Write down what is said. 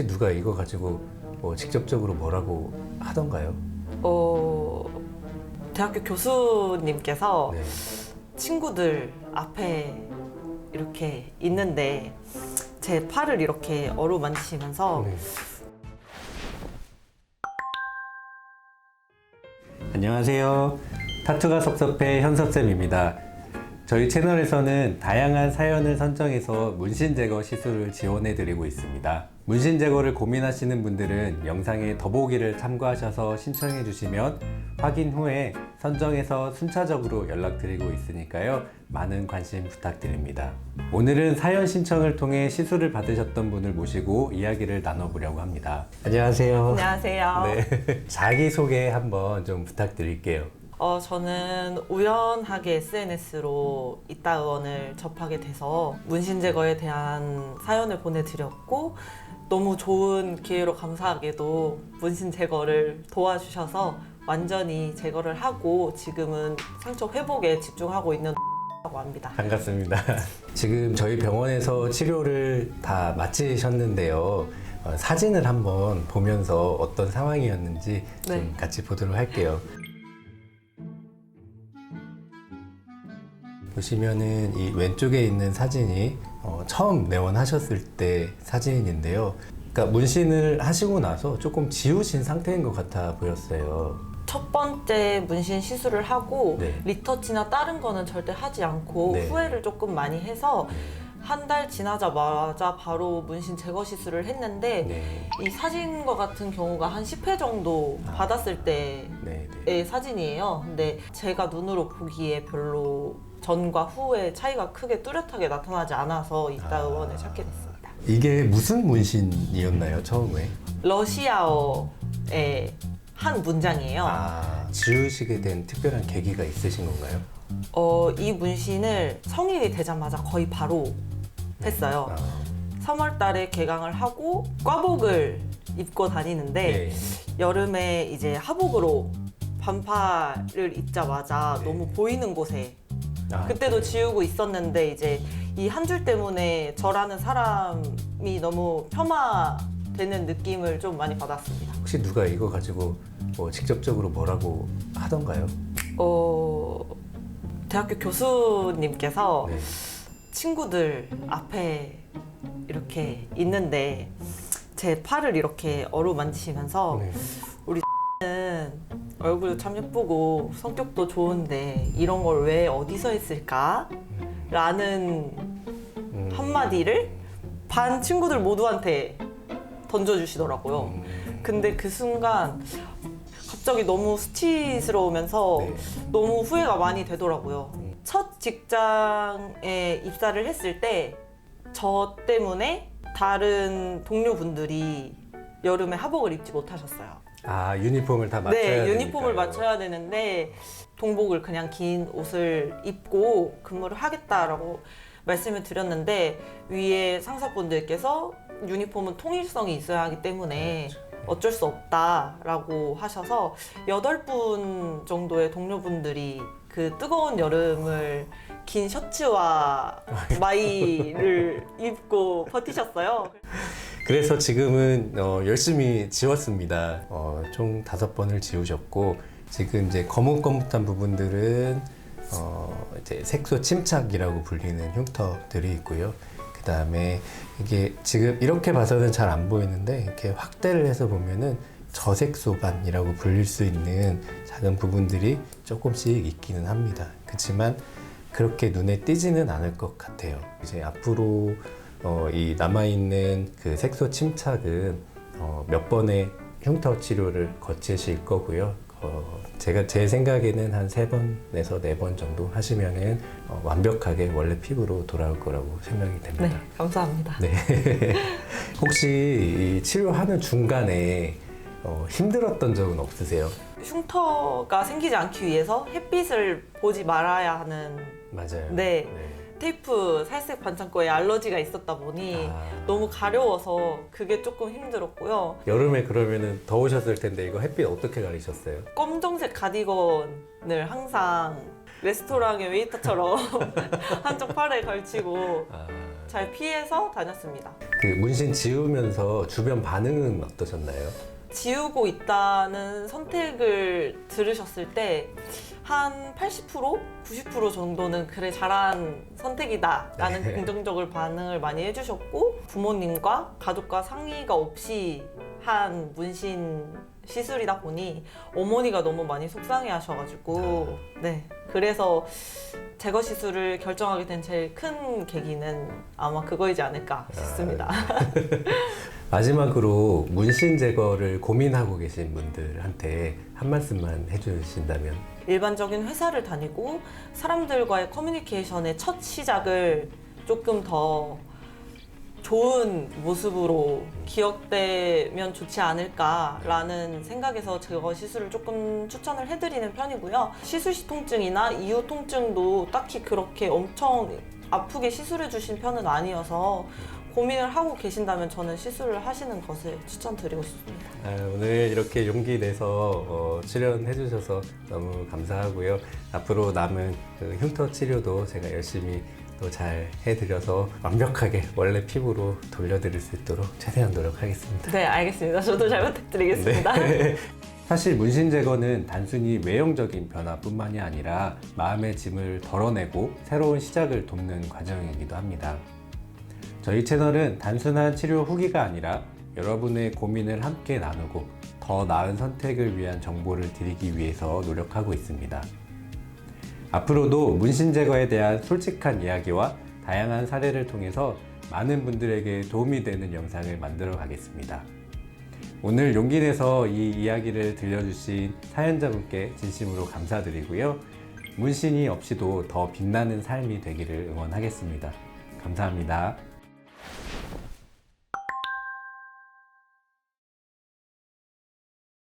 혹시 누가 이거 가지고 뭐 직접적으로 뭐라고 하던가요? 어, 대학교 교수님께서 네. 친구들 앞에 이렇게 있는데 제 팔을 이렇게 어루만지시면서 네. 안녕하세요. 타투가 섭섭해 현섭쌤입니다. 저희 채널에서는 다양한 사연을 선정해서 문신 제거 시술을 지원해 드리고 있습니다. 문신 제거를 고민하시는 분들은 영상의 더보기를 참고하셔서 신청해 주시면 확인 후에 선정해서 순차적으로 연락드리고 있으니까요. 많은 관심 부탁드립니다. 오늘은 사연 신청을 통해 시술을 받으셨던 분을 모시고 이야기를 나눠보려고 합니다. 안녕하세요. 안녕하세요. 네. 자기소개 한번 좀 부탁드릴게요. 어, 저는 우연하게 SNS로 이따 의원을 접하게 돼서 문신 제거에 대한 사연을 보내드렸고 너무 좋은 기회로 감사하게도 문신 제거를 도와주셔서 완전히 제거를 하고 지금은 상처 회복에 집중하고 있는 라고 합니다. 반갑습니다. 지금 저희 병원에서 치료를 다 마치셨는데요. 어, 사진을 한번 보면서 어떤 상황이었는지 좀 네. 같이 보도록 할게요. 보시면은 이 왼쪽에 있는 사진이 어, 처음 내원하셨을 때 사진인데요. 그러니까 문신을 하시고 나서 조금 지우신 상태인 것 같아 보였어요. 첫 번째 문신 시술을 하고 네. 리터치나 다른 거는 절대 하지 않고 네. 후회를 조금 많이 해서 한 달 지나자마자 바로 문신 제거 시술을 했는데 네, 이 사진과 같은 경우가 한 10회 정도 아. 받았을 때의 네, 네. 사진이에요. 근데 제가 눈으로 보기에 별로 전과 후에 차이가 크게 뚜렷하게 나타나지 않아서 이따 아. 의원을 찾게 됐습니다. 이게 무슨 문신이었나요, 처음에? 러시아어의 한 문장이에요. 아, 지우시게 된 특별한 계기가 있으신 건가요? 어, 이 문신을 성인이 되자마자 거의 바로 했어요. 아, 3월 달에 개강을 하고 과복을 입고 다니는데 네. 여름에 이제 하복으로 반팔을 입자마자 네. 너무 보이는 곳에 아, 그때도 지우고 있었는데 이제 이 한 줄 때문에 저라는 사람이 너무 폄하되는 느낌을 좀 많이 받았습니다. 혹시 누가 이거 가지고 뭐 직접적으로 뭐라고 하던가요? 어, 대학교 교수님께서 네. 친구들 앞에 이렇게 있는데 제 팔을 이렇게 어루만지시면서 네. 는 얼굴도 참 예쁘고 성격도 좋은데 이런 걸 왜 어디서 했을까? 라는 음. 한마디를 반 친구들 모두한테 던져주시더라고요. 음. 근데 그 순간 갑자기 너무 수치스러우면서 네. 너무 후회가 많이 되더라고요. 음. 첫 직장에 입사를 했을 때 저 때문에 다른 동료분들이 여름에 하복을 입지 못하셨어요. 아 유니폼을 다 맞춰야 네, 되니까요. 유니폼을 맞춰야 되는데 동복을 그냥 긴 옷을 입고 근무를 하겠다라고 말씀을 드렸는데 위에 상사분들께서 유니폼은 통일성이 있어야 하기 때문에 어쩔 수 없다라고 하셔서 여덟 분 정도의 동료분들이 그 뜨거운 여름을 긴 셔츠와 마이를 입고 버티셨어요. 그래서 지금은 어, 열심히 지웠습니다. 어, 총 다섯 번을 지우셨고 지금 이제 거뭇거뭇한 부분들은 어, 이제 색소 침착이라고 불리는 흉터들이 있고요. 그 다음에 이게 지금 이렇게 봐서는 잘 안 보이는데 이렇게 확대를 해서 보면은 저색소반이라고 불릴 수 있는 작은 부분들이 조금씩 있기는 합니다. 그렇지만 그렇게 눈에 띄지는 않을 것 같아요. 이제 앞으로 어, 이 남아있는 그 색소 침착은 어, 몇 번의 흉터 치료를 거치실 거고요. 어, 제가 제 생각에는 한 세 번에서 네 번 정도 하시면은 어, 완벽하게 원래 피부로 돌아올 거라고 생각이 네, 됩니다. 감사합니다. 네. 혹시 이 치료하는 중간에 어, 힘들었던 적은 없으세요? 흉터가 생기지 않기 위해서 햇빛을 보지 말아야 하는 맞아요. 네. 테이프 살색 반창고에 알러지가 있었다 보니 아. 너무 가려워서 그게 조금 힘들었고요. 여름에 그러면은 더우셨을 텐데 이거 햇빛 어떻게 가리셨어요? 검정색 가디건을 항상 레스토랑의 웨이터처럼 한쪽 팔에 걸치고 아, 잘 피해서 다녔습니다. 그 문신 지우면서 주변 반응은 어떠셨나요? 지우고 있다는 선택을 들으셨을 때 한 80%? 90% 정도는 그래 잘한 선택이다라는 네. 긍정적인 반응을 많이 해주셨고 부모님과 가족과 상의가 없이 한 문신 시술이다 보니 어머니가 너무 많이 속상해하셔가지고 네 그래서 제거 시술을 결정하게 된 제일 큰 계기는 아마 그거이지 않을까 싶습니다. 마지막으로 문신 제거를 고민하고 계신 분들한테 한 말씀만 해주신다면 일반적인 회사를 다니고 사람들과의 커뮤니케이션의 첫 시작을 조금 더 좋은 모습으로 기억되면 좋지 않을까라는 생각에서 제거 시술을 조금 추천을 해드리는 편이고요. 시술 시 통증이나 이후 통증도 딱히 그렇게 엄청 아프게 시술해 주신 편은 아니어서 고민을 하고 계신다면 저는 시술을 하시는 것을 추천드리고 싶습니다. 아, 오늘 이렇게 용기 내서 어, 출연해 주셔서 너무 감사하고요. 앞으로 남은 그 흉터 치료도 제가 열심히 또 잘 해드려서 완벽하게 원래 피부로 돌려드릴 수 있도록 최대한 노력하겠습니다. 네, 알겠습니다. 저도 잘 부탁드리겠습니다. 네. 사실 문신 제거는 단순히 외형적인 변화뿐만이 아니라 마음의 짐을 덜어내고 새로운 시작을 돕는 과정이기도 합니다. 저희 채널은 단순한 치료 후기가 아니라 여러분의 고민을 함께 나누고 더 나은 선택을 위한 정보를 드리기 위해서 노력하고 있습니다. 앞으로도 문신 제거에 대한 솔직한 이야기와 다양한 사례를 통해서 많은 분들에게 도움이 되는 영상을 만들어 가겠습니다. 오늘 용기 내서 이 이야기를 들려주신 사연자분께 진심으로 감사드리고요. 문신이 없이도 더 빛나는 삶이 되기를 응원하겠습니다. 감사합니다.